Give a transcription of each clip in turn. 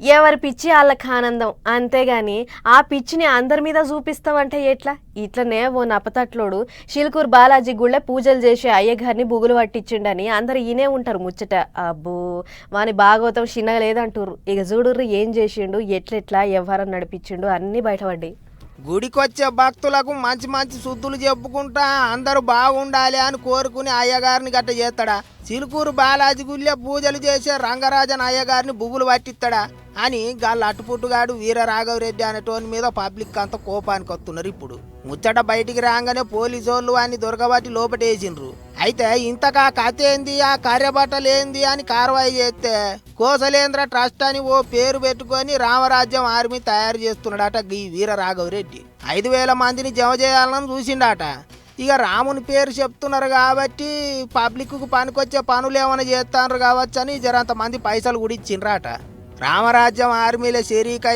ఎవరి పిచ్చి వాళ్ళకి ఆనందం. అంతేగాని ఆ పిచ్చిని అందరి మీద చూపిస్తామంటే ఎట్లా? ఇట్లనే ఓ నపతట్లోడు షిల్కూర్ బాలాజీ గుళ్ళే పూజలు చేసే అయ్యగారిని బుగులు పట్టించిండని అందరు ఈనే ఉంటారు ముచ్చట. అబ్బో వాని భాగవతం చిన్నగా లేదంటారు ఇక చూడుర్రు ఏం చేసిండు ఎట్లెట్లా వ్యవహారం నడిపించిండు అన్నీ బయటపడ్డాయి. గుడికొచ్చే భక్తులకు మంచి మంచి శుద్ధులు చెప్పుకుంటా అందరూ బాగుండాలి అని కోరుకుని అయ్యగారిని గట్ట చేస్తాడా? చిలుకూరు బాలాజీ గుళ్ళే పూజలు చేసే రంగరాజన్ అయ్యగారిని బుగులు పట్టిస్తాడా అని గాళ్ళ అట్టుపుట్టుగాడు వీరరాఘవరెడ్డి అనేటోని మీద పబ్లిక్ అంతా కోపానికి వస్తున్నారు ఇప్పుడు. ముచ్చట బయటికి రాగానే పోలీసు వాళ్ళు వాడిని దొరకబట్టి లోపటేసిండ్రు. అయితే ఇంతకా కథ ఏంది? ఆ కార్యబట్టలు అని కార్వాయి చేస్తే కోసలేంద్ర ట్రస్ట్ అని ఓ పేరు పెట్టుకొని రామరాజ్యం ఆర్మీ తయారు చేస్తున్నాడట ఈ వీరరాఘవరెడ్డి. ఐదు వేల మందిని జమ చేయాలని చూసిండట. ఇక రాముని పేరు చెప్తున్నారు కాబట్టి పబ్లిక్కు పనికొచ్చే పనులు ఏమైనా చేస్తారు కావచ్చు అని జరంత మంది పైసలు కూడా ఇచ్చిండ్రట. రామరాజ్యం ఆర్మీలో షరీక్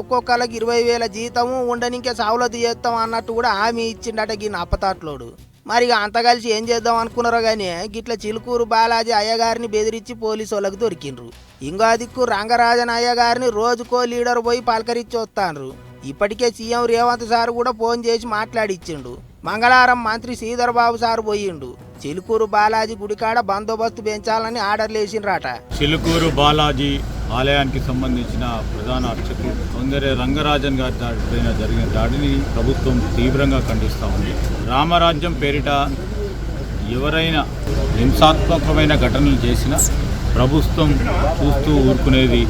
ఒక్కొక్కరికి ఇరవై వేల జీతము ఉండనికే సవలతు చేస్తాం అన్నట్టు కూడా హామీ ఇచ్చిండట గీ నప్పతాట్లోడు మరి ఇక అంత కలిసి ఏం చేద్దాం అనుకున్నారో కానీ గిట్ల చిలుకూరు బాలాజీ అయ్యగారిని బెదిరించి పోలీసు వాళ్ళకి దొరికిండ్రు. ఇంకో దిక్కు రంగరాజన్ అయ్యగారిని రోజుకో లీడర్ పోయి పలకరించి వస్తాండ్రు ఇప్పటికే సీఎం రేవంత్ సార్ కూడా ఫోన్ చేసి మాట్లాడిచ్చిండు. మంగళవారం మంత్రి శ్రీధర్బాబు సారు పోయిండు. చిలుకూరు బాలాజీ గుడికాడ బందోబస్తు పెంచాలని ఆర్డర్లు వేసిండ్రట చిలుకూరు బాలాజీ ఆలయానికి సంబంధించిన ప్రధాన అర్చకులు సౌందర్య రంగరాజన్ గారి దాడిపైన జరిగిన దాడిని ప్రభుత్వం తీవ్రంగా ఖండిస్తూ ఉంది. రామరాజ్యం పేరిట ఎవరైనా హింసాత్మకమైన ఘటనలు చేసినా ప్రభుత్వం చూస్తూ ఊరుకునేది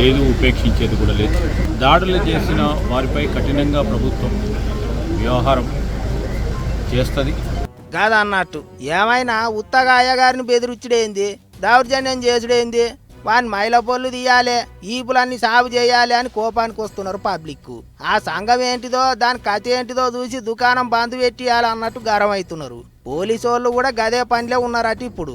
లేదు ఉపేక్షించేది కూడా లేదు. దాడులు చేసిన వారిపై కఠినంగా ప్రభుత్వం వ్యవహారం చేస్తుంది. కాదన్నట్టు. ఏమైనా ఉత్తగా అయ్యగారిని బెదిరించుడేంది దౌర్జన్యం చేసుడేంది? వాని మైల పొల్లు తీయాలి ఈపులన్నీ సాగు చేయాలి అని కోపానికి వస్తున్నారు పబ్లిక్ ఆ సంఘం ఏంటిదో దాని కథ ఏంటిదో చూసి దుకాణం బంద్ పెట్టియాలి అన్నట్టు గరం అవుతున్నారు పోలీసు వాళ్ళు కూడా గదే పనిలో ఉన్నారట ఇప్పుడు.